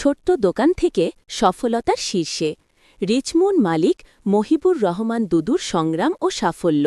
ছোট্ট দোকান থেকে সফলতার শীর্ষে। রিচমুন মালিক মহিবুর রহমান দুদুর সংগ্রাম ও সাফল্য।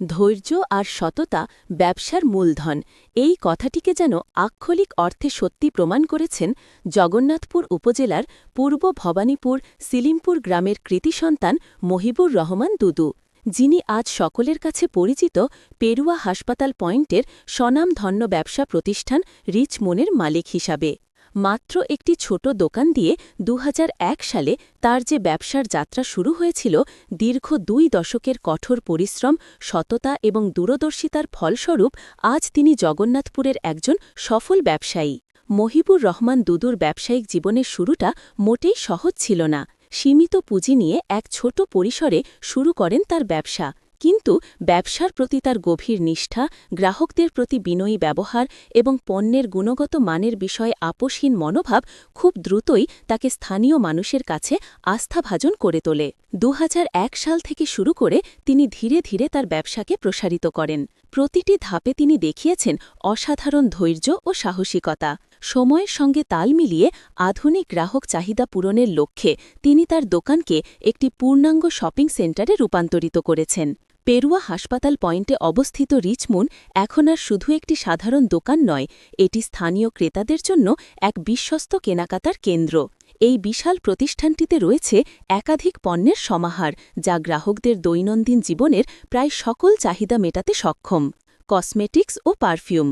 ধৈর্য আর সততা ব্যবসার মূলধন। এই কথাটিকে যেন আক্ষলিক অর্থে সত্যি প্রমাণ করেছেন জগন্নাথপুর উপজেলার পূর্ব ভবানীপুর সিলিমপুর গ্রামের কৃতি সন্তান মহিবুর রহমান দুদু, যিনি আজ সকলের কাছে পরিচিত পেরুয়া হাসপাতাল পয়েন্টের স্বনামধন্য ব্যবসা প্রতিষ্ঠান রিচ মনের মালিক হিসাবে। মাত্র একটি ছোট দোকান দিয়ে দুহাজার এক সালে তার যে ব্যবসার যাত্রা শুরু হয়েছিল, দীর্ঘ দুই দশকের কঠোর পরিশ্রম, সততা এবং দূরদর্শিতার ফলস্বরূপ আজ তিনি জগন্নাথপুরের একজন সফল ব্যবসায়ী। মহিবুর রহমান দুদুর ব্যবসায়িক জীবনের শুরুটা মোটেই সহজ ছিল না। সীমিত পুঁজি নিয়ে এক ছোট পরিসরে শুরু করেন তার ব্যবসা। কিন্তু ব্যবসার প্রতি তার গভীর নিষ্ঠা, গ্রাহকদের প্রতি বিনয়ী ব্যবহার এবং পণ্যের গুণগত মানের বিষয়ে আপোষহীন মনোভাব খুব দ্রুতই তাকে স্থানীয় মানুষের কাছে আস্থাভাজন করে তোলে। দু হাজার এক সাল থেকে শুরু করে তিনি ধীরে ধীরে তার ব্যবসাকে প্রসারিত করেন। প্রতিটি ধাপে তিনি দেখিয়েছেন অসাধারণ ধৈর্য ও সাহসিকতা। সময়ের সঙ্গে তাল মিলিয়ে আধুনিক গ্রাহক চাহিদা পূরণের লক্ষ্যে তিনি তার দোকানকে একটি পূর্ণাঙ্গ শপিং সেন্টারে রূপান্তরিত করেছেন। পেরুয়া হাসপাতাল পয়েন্টে অবস্থিত রিচমুন এখন আর শুধু একটি সাধারণ দোকান নয়, এটি স্থানীয় ক্রেতাদের জন্য এক বিশ্বস্ত কেনাকাটার কেন্দ্র। এই বিশাল প্রতিষ্ঠানটিতে রয়েছে একাধিক পণ্যের সমাহার, যা গ্রাহকদের দৈনন্দিন জীবনের প্রায় সকল চাহিদা মেটাতে সক্ষম। কসমেটিক্স ও পারফিউম,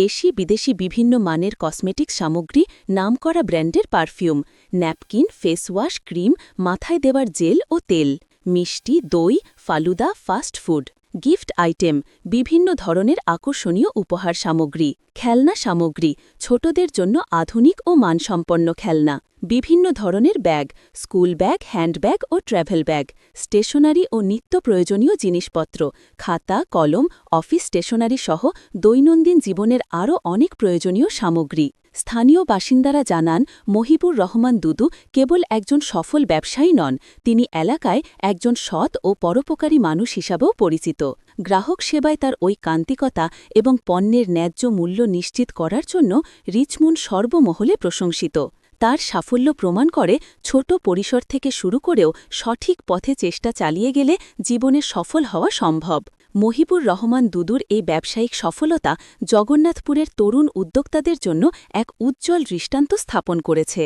দেশি বিদেশি বিভিন্ন মানের কসমেটিক্স সামগ্রী, নামকরা ব্র্যান্ডের পারফিউম, ন্যাপকিন, ফেসওয়াশ, ক্রিম, মাথায় দেওয়ার জেল ও তেল। মিষ্টি, দই, falooda fast food gift item বিভিন্ন ধরনের আকর্ষণীয় উপহার সামগ্রী, খেলনা সামগ্রী, ছোটদের জন্য আধুনিক ও মানসম্পন্ন খেলনা, বিভিন্ন ধরনের ব্যাগ স্কুল ব্যাগ হ্যান্ডব্যাগ ও ট্র্যাভেল ব্যাগ স্টেশনারি ও নিত্য প্রয়োজনীয় জিনিসপত্র, খাতা, কলম অফিস স্টেশনারি সহ দৈনন্দিন জীবনের আরও অনেক প্রয়োজনীয় সামগ্রী। স্থানীয় বাসিন্দারা জানান, মহিবুর রহমান দুদু কেবল একজন সফল ব্যবসায়ী নন, তিনি এলাকায় একজন সৎ ও পরোপকারী মানুষ হিসাবেও পরিচিত। গ্রাহক সেবায় তার ওই কান্তিকতা এবং পণ্যের ন্যায্য মূল্য নিশ্চিত করার জন্য রিচমুন সর্বমহলে প্রশংসিত। তার সাফল্য প্রমাণ করে ছোট পরিসর থেকে শুরু করেও সঠিক পথে চেষ্টা চালিয়ে গেলে জীবনে সফল হওয়া সম্ভব। মহিবুর রহমান দুদুর এই ব্যবসায়িক সফলতা জগন্নাথপুরের তরুণ উদ্যোক্তাদের জন্য এক উজ্জ্বল দৃষ্টান্ত স্থাপন করেছে।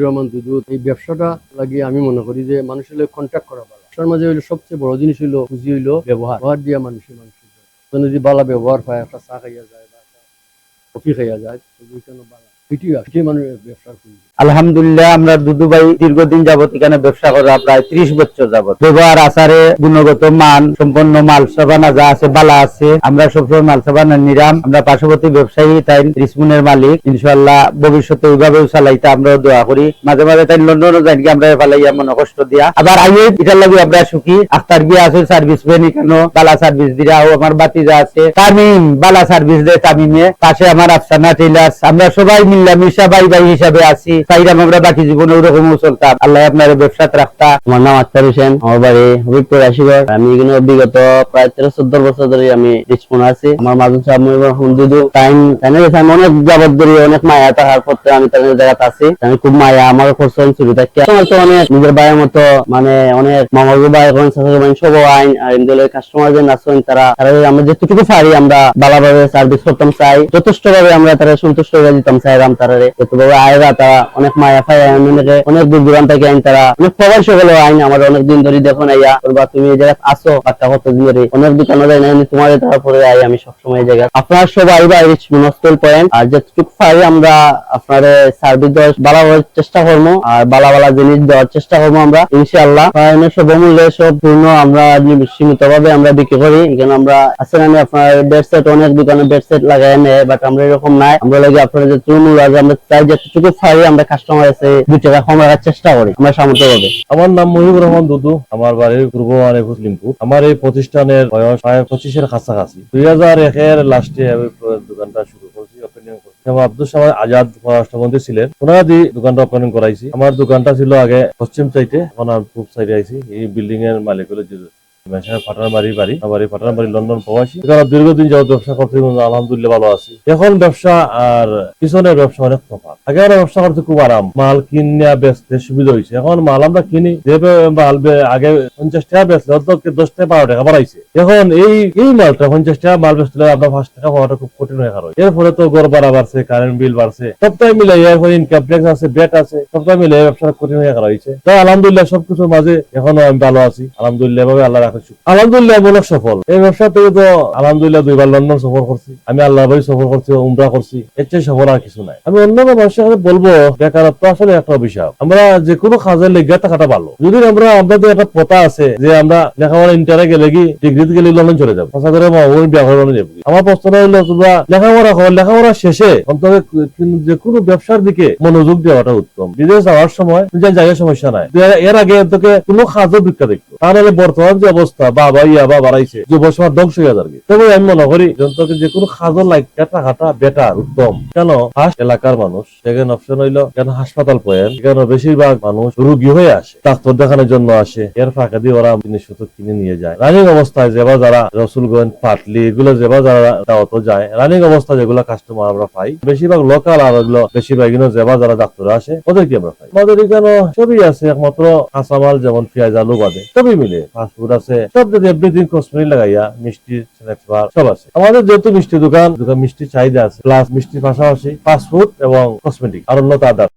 রহমান মনে করি যে মানুষের করা সবচেয়ে বড় জিনিস হইল হইল ব্যবহার। ব্যবহার একটা যায় পুঁজি আলহামদুলিল্লাহ, আমরা দুদুভাই দীর্ঘদিন যাবত এখানে ব্যবসা করা প্রায় ত্রিশ বছর ব্যবহার গুণগত মান, সম্পন্ন মাল সাবানা যা আছে, বালা আছে, আমরা সবসময় মাল সাবানা নিরাম। আমরা পার্শ্ববর্তী ব্যবসায়ী, তাই রিসমুনের মালিক। ইনশাল্লাহ ভবিষ্যতে চালাইতে আমরাও দোয়া করি। মাঝে মাঝে তাই লন্ডনও যাই আমরা মনে কষ্ট দিয়া। আবার আইয়ে এটার লাগে আমরা সুখী। আখতার গিয়ে আছে, সার্ভিস পেনি কেন বালা সার্ভিস দিয়া ও আমার আছে। তামিম, বালা সার্ভিস দেয় তামিমে। পাশে আমার আফসানা টেলার্স আমরা সবাই মিল্লামিশা ভাই ভাই হিসাবে আছি। আমরা বাকি ওরকম চলতাম। আল্লাহ আপনার ব্যবসাত রাখতা। আমার নাম হোসেন। হবিবপুর আমি এখানে প্রায় তেরো চোদ্দ বছর ধরে আমি আছি। আমার মাঝে টাইম অনেক ধরে অনেক মায়া আমি তাদের জায়গাতে আছি। আমি খুব মায়া, আমার থেকে। আমার তো অনেক নিজের ভাইয়ের মতো মানে অনেক মামাগো ভাই এখন সব আইন আর কাস্টমার যে তারা তারা আমরা যেটুকু পারি, আমরা ভালোভাবে সার্ভিস করতাম চাই। যথেষ্ট ভাবে আমরা তারা সন্তুষ্ট হয়ে দিতাম আয়রা তারা অনেক অনেকে দূর থেকে আইন তারা। অনেক আইন, আমার ধরে দেখুন আইয়া। বলবা, তুমি এই জায়গায় আসো কত দিন ধরে? অনেক না তারপরে আই, আমি সবসময় এই জায়গায়। আপনার সবাই বা পয়েন্ট, আর আমরা আপনার সার্ভিস দেওয়ার চেষ্টা করব, আর জিনিস দেওয়ার চেষ্টা করব আমরা, ইনশাআল্লাহ। সব অমূল্যে সব পূর্ণ আমরা সীমিত ভাবে আমরা বিক্রি করি। এখানে আমরা আমি আপনার বেড সেট অনেক দোকানে বেড সেট লাগাই নেয়, বাট আমরা এরকম নাই। আমরা লাগে আপনার যে আমরা দুই পূর্ব হাজার একের লাস্টে দোকানটা শুরু আজাদ রাষ্ট্রমন্ত্রী ছিলেন। ওনারা দিয়ে দোকানটা ওপেনিং করাইছি। আমার দোকানটা ছিল আগে পশ্চিম সাইডে এখন আর পূব সাইডে আইছি। এই বিল্ডিং এর মালিক হলো মেশায় বাড়ি পাঠানবাড়ি লন্ডন প্রবাসী। এখানে দীর্ঘদিন ব্যবসা করতে আলহামদুলিল্লাহ ভালো এখন ব্যবসা আর ব্যবসা অনেক আগে ব্যবসা করতে খুব আরাম। মাল বেচতে সুবিধা হয়েছে এখন মাল আমরা কিনি মাল আগে পঞ্চাশ টাকা বেচলে অন্তত দশ টাকা, বারো টাকা বাড়াইছে। এখন এই এই মালটা পঞ্চাশ টাকা মাল বেচলে আপনার পাঁচ টাকা পাওয়াটা খুব কঠিন হয়ে এর ফলে তো গড় ভাড়া বাড়ছে কারেন্ট বিল বাড়ছে। সবটাই মিলে এরপরে ইনকাম ট্যাক্স আছে বেট আছে, সবটাই মিলে ব্যবসা কঠিন হয়ে হয়েছে তাই আলহামদুলিল্লাহ সবকিছুর মাঝে এখনও আমি ভালো আছি। আলহামদুলিল্লাহ, এভাবে আল্লাহ রাখছি আলহামদুলিল্লাহ সফল। এই ব্যবসা থেকে তো আলহামদুলিল্লাহ দুইবার লন্ডন সফর করছি আমি আল্লাহ সফর করছি উমরা করছি এর চেয়ে সফল আর কিছু নাই। আমি অন্য মানুষের কাছে বলব, বেকারত্ব আসলে একটা আমরা যে কোনো কাজের লেগে থাকাটা ভালো যদি আমরা আমাদের একটা আছে, যে আমরা লেখাপড়া ইন্টারে গেলে কি ডিগ্রিতে গেলে লন্ডন চলে যাব। যাব আমার প্রশ্ন হলো তোমরা লেখাপড়া করো লেখাপড়া শেষে অন্তত যে কোনো ব্যবসার দিকে মনোযোগ দেওয়াটা উত্তম। বিদেশ যাওয়ার সময় নিজের জায়গায় সমস্যা নাই। এর- আগে তোকে কোনো কাজও ভিক্ষা দেখতো তাহলে বর্তমান যে অবস্থা, বাবা, ইয়া বা বাড়াইছে যে বসবার ধ্বংস হয়ে যাবে। তবে আমি মনে করি যে তোকে যে কোনো কাজও লাইকা টাকাটা বেটার উত্তম। কেন ফার্স্ট এলাকার মানুষ, সেখানে অপশন হইল, কেন হাসপাতাল পয়েন কেন বেশিরভাগ মানুষ রুগী হয়ে আসে, ডাক্তার দেখানোর জন্য আসে। এর ফাঁকা দিয়ে ওরা জিনিসপত্র কিনে নিয়ে যায়। রানিং অবস্থায় যেবা যারা রসুলগঞ্জ, পাটলি, এগুলো যেবা যারা দাওয়াত যায়, রানিং অবস্থা যেগুলো কাস্টমার আমরা পাই, বেশিরভাগ লোকাল আর এগুলো বেশিরভাগ যেবা যারা ডাক্তার আসে ওদেরকে আমরা পাই? আমাদের এখানে সবই আছে, একমাত্র কাঁচামাল যেমন পেঁয়াজ, আলু বাদে, সবই মিলে। ফাস্টফুড আছে। সব যদি এভরিথিং কসমেটিক লাগাইয়া মিষ্টি স্ন্যাক্স বার সব আছে। আমাদের যেহেতু মিষ্টি দোকান দোকান মিষ্টি চাহিদা আছে প্লাস মিষ্টির পাশাপাশি ফাস্টফুড এবং কসমেটিক আর অন্য আদার